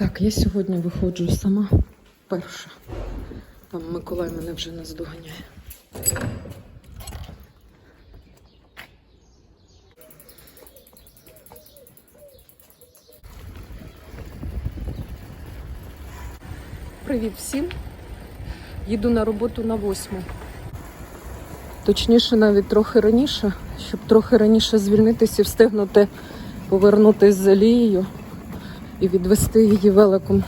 Так, я сьогодні виходжу сама перша. Там Миколай мене вже наздоганяє. Привіт всім. Їду на роботу на восьму. Точніше, навіть трохи раніше, щоб трохи раніше звільнитися і встигнути повернутися з Алією і відвести її великом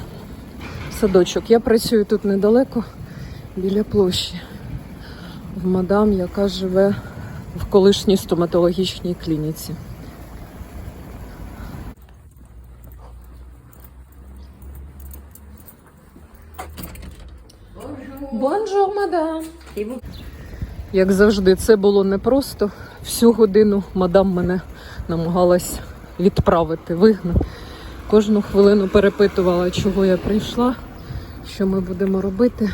в садочок. Я працюю тут недалеко, біля площі, в мадам, яка живе в колишній стоматологічній клініці. Бонжур, мадам. Як завжди, це було непросто. Всю годину мадам мене намагалась відправити, вигнати. Кожну хвилину перепитувала, чого я прийшла, що ми будемо робити.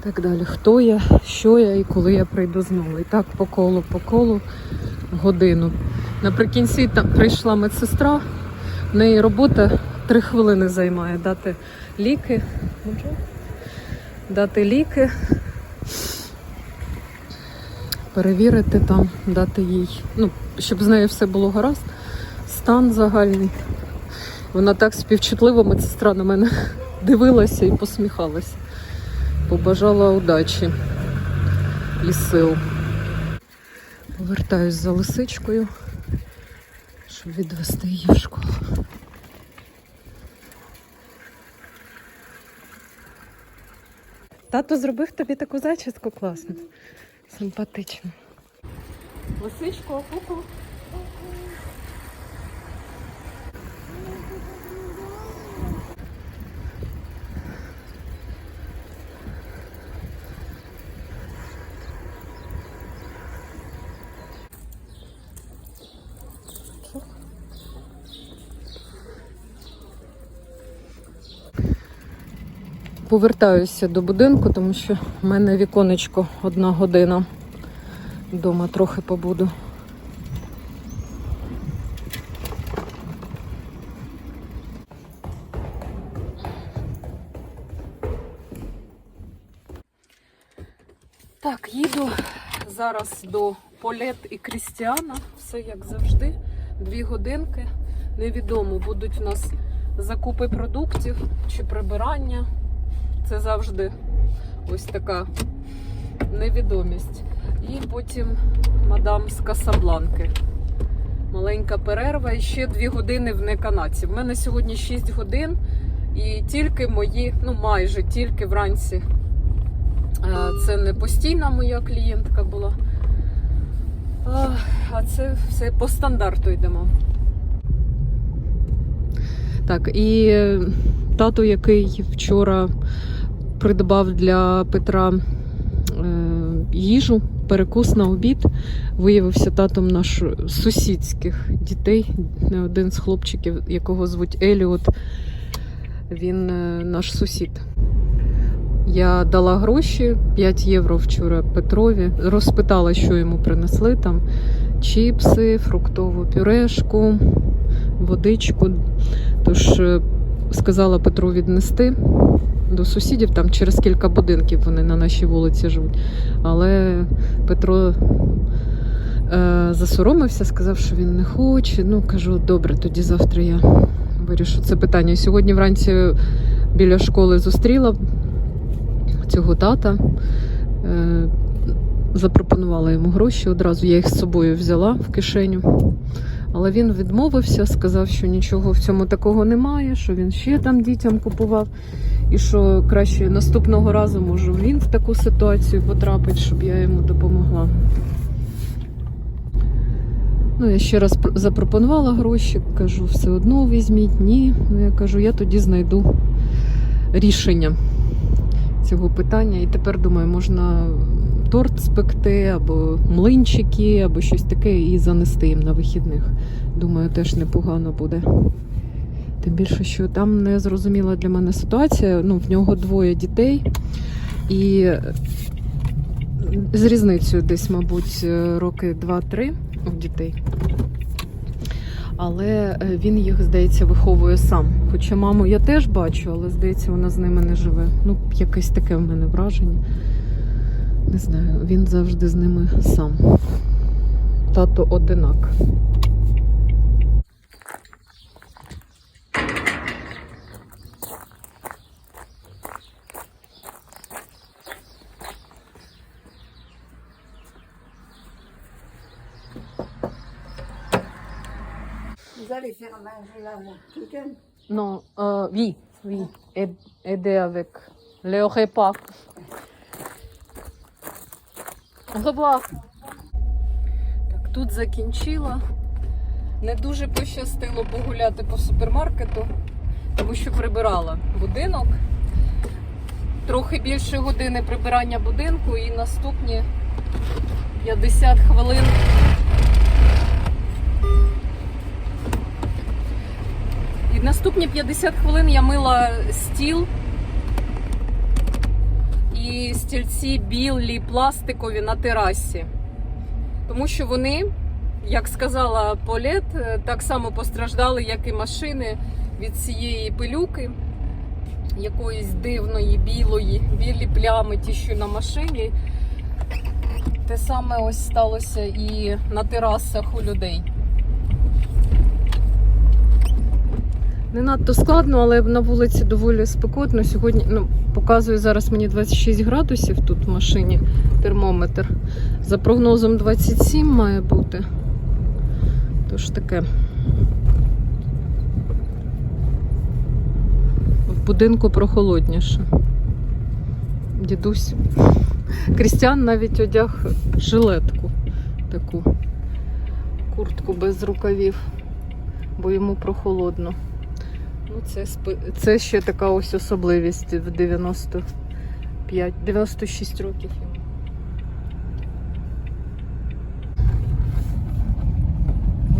Так далі. Хто я, що я і коли я прийду знову. І так по колу, по колу годину. Наприкінці там прийшла медсестра, в неї робота три хвилини займає дати ліки. Дати ліки, перевірити там, дати їй, ну, щоб з нею все було гаразд, стан загальний. Вона так співчутливо, медсестра на мене дивилася і посміхалася. Побажала удачі і сил. Повертаюсь за лисичкою, щоб відвести її в школу. Тато зробив тобі таку зачіску класну. Симпатично. Лисичко, куку. Повертаюся до будинку, тому що в мене віконечко одна година. Дома трохи побуду. Так, їду зараз до Полет і Крістіана. Все як завжди. Дві годинки. Невідомо, будуть в нас закупи продуктів чи прибирання. Це завжди ось така невідомість. І потім мадам з Касабланки. Маленька перерва і ще дві години в неканаці. В мене сьогодні 6 годин і тільки мої, ну майже тільки вранці. Це не постійна моя клієнтка була. А це все по стандарту йдемо. Так, і тато, який вчора придбав для Петра е, їжу, перекус на обід, виявився татом наш сусідських дітей. Один з хлопчиків, якого звуть Еліот. Він е, наш сусід. Я дала гроші 5 євро вчора Петрові. Розпитала, що йому принесли там: чіпси, фруктову пюрешку, водичку. Тож е, сказала Петру віднести до сусідів, там через кілька будинків вони на нашій вулиці живуть. Але Петро е, засоромився, сказав, що він не хоче. Ну, кажу, добре, тоді завтра я вирішу це питання. Сьогодні вранці біля школи зустріла цього тата. Е, запропонувала йому гроші одразу. Я їх з собою взяла в кишеню. Але він відмовився, сказав, що нічого в цьому такого немає, що він ще там дітям купував, і що краще наступного разу може він в таку ситуацію потрапить, щоб я йому допомогла. Ну, я ще раз запропонувала гроші, кажу, все одно візьміть, ні. Ну, я кажу, я тоді знайду рішення цього питання. І тепер думаю, можна торт спекти, або млинчики, або щось таке, і занести їм на вихідних. Думаю, теж непогано буде. Тим більше, що там не зрозуміла для мене ситуація. Ну, в нього двоє дітей, і з різницею десь, мабуть, роки 2-3 у дітей. але е, він їх, здається, виховує сам. Хоча маму я теж бачу, але здається, вона з ними не живе. Ну, якесь таке в мене враження. Не знаю, він завжди з ними сам. Тато одинак. Non, euh, oui, oui. Aide- Aider avec le repas. Au. Так, тут закінчила. Не дуже пощастило погуляти по супермаркету, тому що прибирала будинок. Трохи більше години прибирання будинку і наступні 50 хвилин І наступні 50 хвилин я мила стіл і стільці білі, пластикові на терасі. Тому що вони, як сказала Полет, е, так само постраждали, як і машини від цієї пилюки, якоїсь дивної, білої, білі плями, ті, що на машині. Те саме ось сталося і на терасах у людей. Не надто складно, але на вулиці доволі спекотно. Сьогодні ну, показує зараз мені 26 градусів тут в машині термометр. За прогнозом 27 має бути. Тож таке. В будинку прохолодніше. Дідусь. Крістіан навіть одяг жилетку таку. Куртку без рукавів, бо йому прохолодно. Ну, це, це ще така ось особливість в 95, 96 років.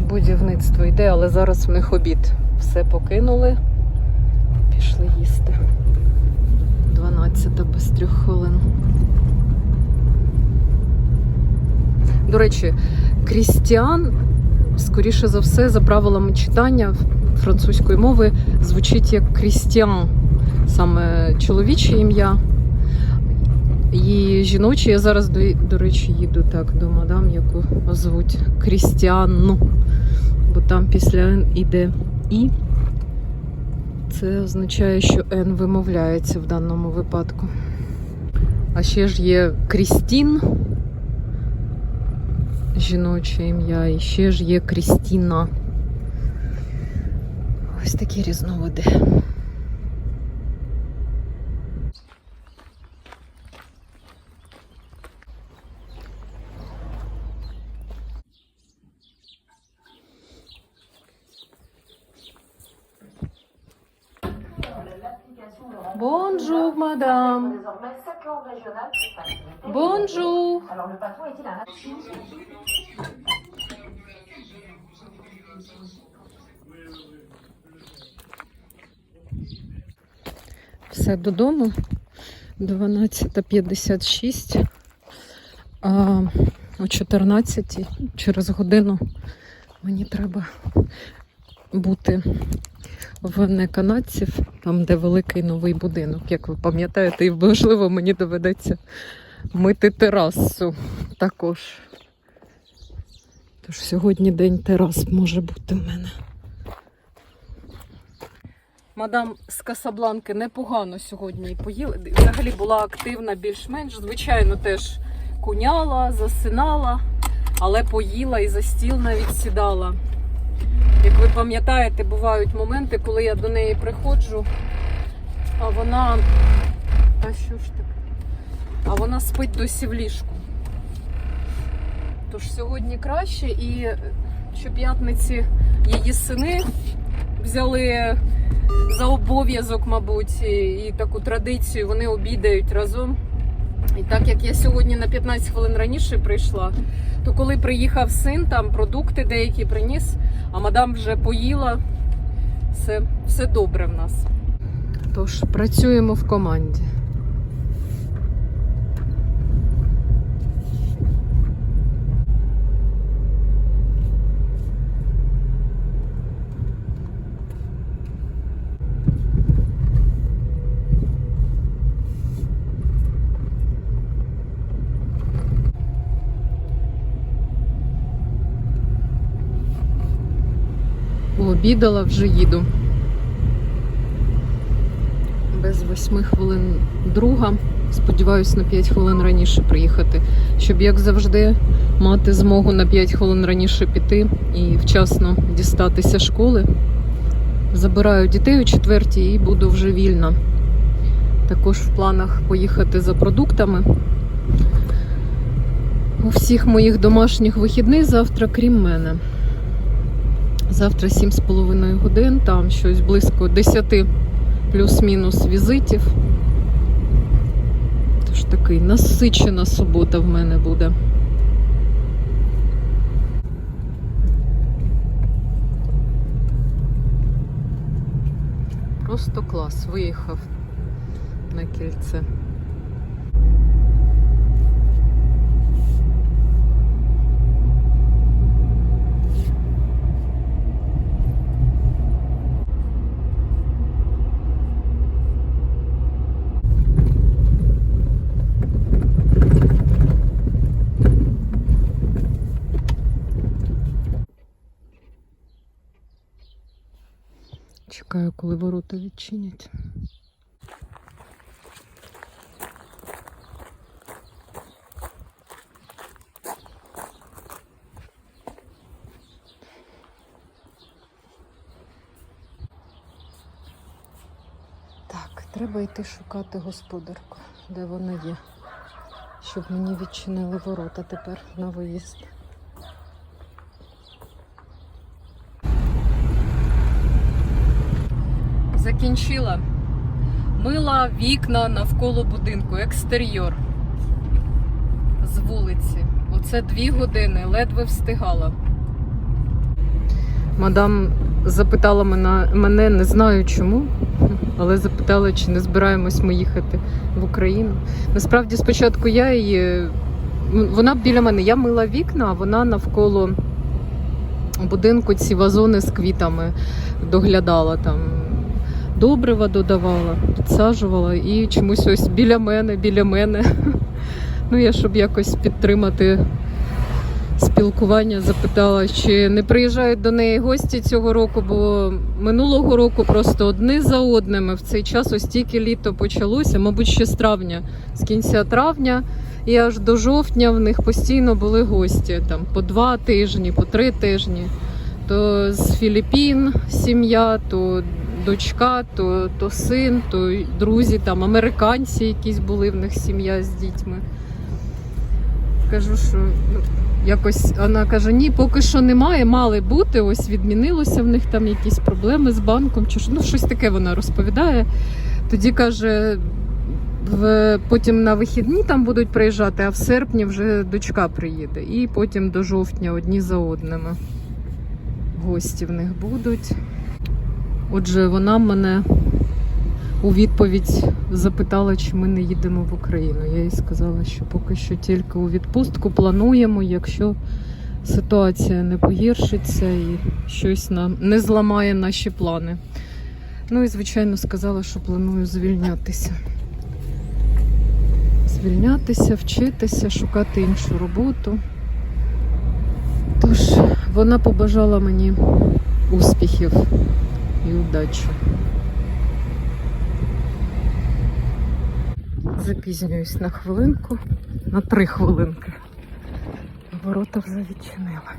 Будівництво йде, але зараз в них обід. Все покинули, пішли їсти. 12 без трьох хвилин. До речі, Крістіан, скоріше за все, за правилами читання французької мови звучить як Крістіан, саме чоловіче ім'я. І жіноче, я зараз, до, до речі, їду так до мадам, яку звуть Крістіанну, бо там після Н іде І. Це означає, що Н вимовляється в даному випадку. А ще ж є Крістін, жіноче ім'я, і ще ж є Крістіна. Ось такі різновиди. Bonjour, madame. Bonjour. Все додому. 12.56. А о 14 через годину мені треба бути в неканадців, там, де великий новий будинок. Як ви пам'ятаєте, і можливо мені доведеться мити терасу також. Тож сьогодні день терас може бути в мене. Мадам з Касабланки непогано сьогодні поїла. Взагалі була активна більш-менш. Звичайно, теж куняла, засинала, але поїла і за стіл навіть сідала. Як ви пам'ятаєте, бувають моменти, коли я до неї приходжу, а вона. Та що ж таке? А вона спить досі в ліжку. Тож сьогодні краще і щоп'ятниці її сини взяли за обов'язок, мабуть, і, таку традицію. Вони обідають разом. І так як я сьогодні на 15 хвилин раніше прийшла, то коли приїхав син, там продукти деякі приніс, а мадам вже поїла. Все, все добре в нас. Тож працюємо в команді. Пообідала, вже їду. Без восьми хвилин друга. Сподіваюсь, на 5 хвилин раніше приїхати, щоб, як завжди, мати змогу на 5 хвилин раніше піти і вчасно дістатися школи. Забираю дітей у четвертій і буду вже вільна. Також в планах поїхати за продуктами. У всіх моїх домашніх вихідних завтра, крім мене. Завтра 7,5 годин, там щось близько 10 плюс-мінус візитів. Тож такий насичена субота в мене буде. Просто клас, виїхав на кільце. Коли ворота відчинять. Так, треба йти шукати господарку, де вона є, щоб мені відчинили ворота тепер на виїзд. Закінчила. Мила вікна навколо будинку, екстер'йор з вулиці. Оце дві години, ледве встигала. Мадам запитала мене, не знаю чому, але запитала, чи не збираємось ми їхати в Україну. Насправді, спочатку я її. Вона біля мене, я мила вікна, а вона навколо будинку ці вазони з квітами доглядала там. Добрива додавала, підсаджувала і чомусь ось біля мене, біля мене. Ну, я щоб якось підтримати спілкування, запитала, чи не приїжджають до неї гості цього року, бо минулого року просто одні за одними в цей час ось тільки літо почалося, мабуть, ще з травня, з кінця травня і аж до жовтня в них постійно були гості там по два тижні, по три тижні. То з Філіппін сім'я, то дочка, то, то син, то друзі, там американці якісь були в них сім'я з дітьми. Кажу, що ну, якось вона каже: ні, поки що немає, мали бути. Ось відмінилося в них там якісь проблеми з банком, чи ну щось таке вона розповідає. Тоді каже, в, потім на вихідні там будуть приїжджати, а в серпні вже дочка приїде. І потім до жовтня одні за одними. Гості в них будуть. Отже, вона мене у відповідь запитала, чи ми не їдемо в Україну. Я їй сказала, що поки що тільки у відпустку плануємо, якщо ситуація не погіршиться і щось нам не зламає наші плани. Ну і, звичайно, сказала, що планую звільнятися. Звільнятися, вчитися, шукати іншу роботу. Тож вона побажала мені успіхів і удачі. Запізнююсь на хвилинку, на три хвилинки. Ворота вже відчинила.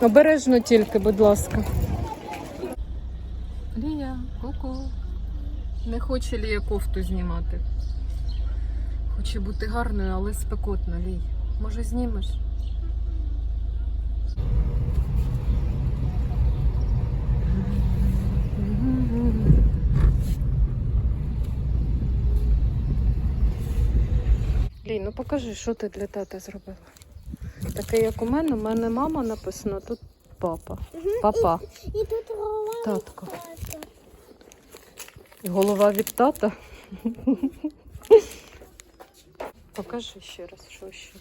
Обережно тільки, будь ласка. Лія, ку-ку. Не хоче Лія кофту знімати. Хоче бути гарною, але спекотно, Лій. Може знімеш? Лій, ну покажи, що ти для тата зробила. Таке, як у мене, у мене мама написано, тут папа. Папа. І тут голова. Татко. Голова від тата. Покажи ще раз, що ще.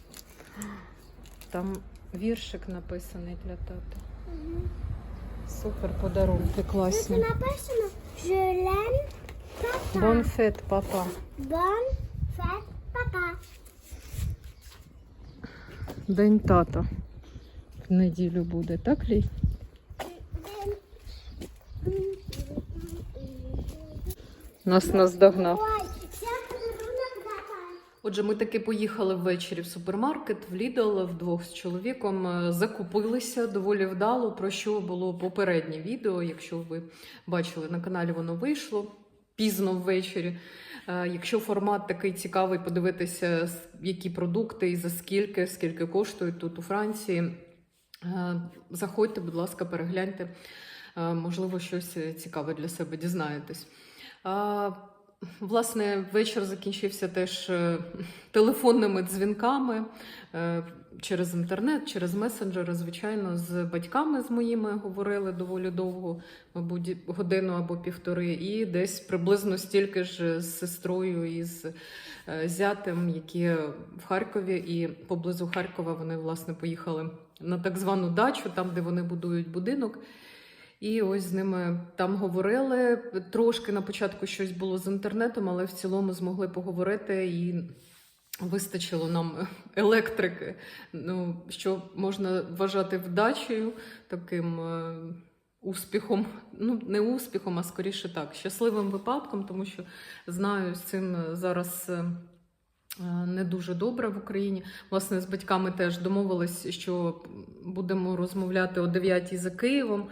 Там віршик написаний для тата. Супер подарунки, Тут класні. написано, Je l'aime, papa. Бон фет, папа. Fête, papa. День тата. В неділю буде, так, Лій? Нас наздогнав. Отже, ми таки поїхали ввечері в супермаркет, в Lidl вдвох з чоловіком. е, Закупилися доволі вдало, про що було попереднє відео. Якщо ви бачили на каналі, воно вийшло пізно ввечері. Е, Якщо формат такий цікавий, подивитися, які продукти і за скільки, скільки коштують тут у Франції. е, Заходьте, будь ласка, перегляньте. Можливо, щось цікаве для себе дізнаєтесь. Власне, вечір закінчився теж е, телефонними дзвінками е, через інтернет, через месенджери. Звичайно, з батьками з моїми говорили доволі довго, мабуть, годину або півтори, і десь приблизно стільки ж з сестрою і з е, зятем, які в Харкові, і поблизу Харкова вони власне поїхали на так звану дачу, там де вони будують будинок. І ось з ними там говорили. Трошки на початку щось було з інтернетом, але в цілому змогли поговорити і вистачило нам електрики. Ну, що можна вважати вдачею, таким е, успіхом. Ну, не успіхом, а скоріше так, щасливим випадком, тому що знаю, з цим зараз. е, Не дуже добре в Україні. Власне, з батьками теж домовились, що будемо розмовляти о 9 за Києвом.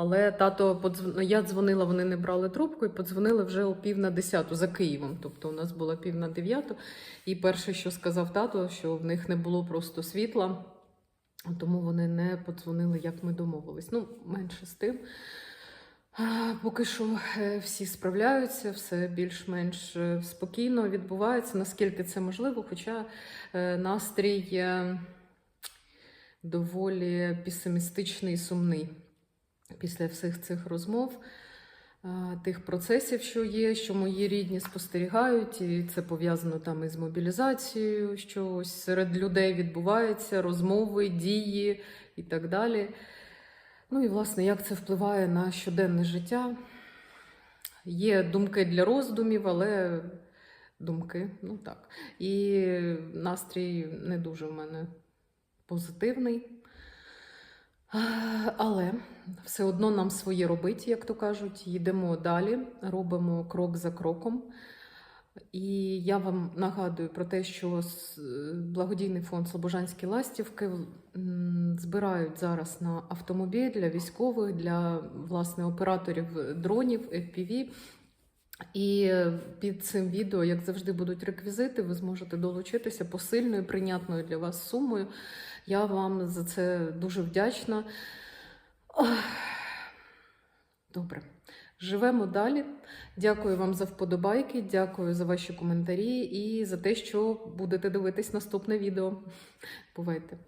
Але тато подзв... я дзвонила, вони не брали трубку і подзвонили вже о пів на десяту за Києвом. Тобто у нас було пів на дев'яту. І перше, що сказав тато, що в них не було просто світла, тому вони не подзвонили, як ми домовились. Ну, менше з тим. Поки що е, всі справляються, все більш-менш е, спокійно відбувається, наскільки це можливо, хоча е, настрій доволі песимістичний і сумний після всіх цих розмов, тих процесів, що є, що мої рідні спостерігають, і це пов'язано там із мобілізацією, що ось серед людей відбувається, розмови, дії і так далі. Ну і власне, як це впливає на щоденне життя. Є думки для роздумів, але думки, ну так. І настрій не дуже в мене позитивний. Але все одно нам своє робить, як то кажуть. Йдемо далі, робимо крок за кроком. І я вам нагадую про те, що благодійний фонд Слобожанські ластівки збирають зараз на автомобіль для військових, для власне операторів дронів FPV. І під цим відео, як завжди, будуть реквізити. Ви зможете долучитися посильною, прийнятною для вас сумою. Я вам за це дуже вдячна. Добре. Живемо далі. Дякую вам за вподобайки, дякую за ваші коментарі і за те, що будете дивитись наступне відео. Бувайте!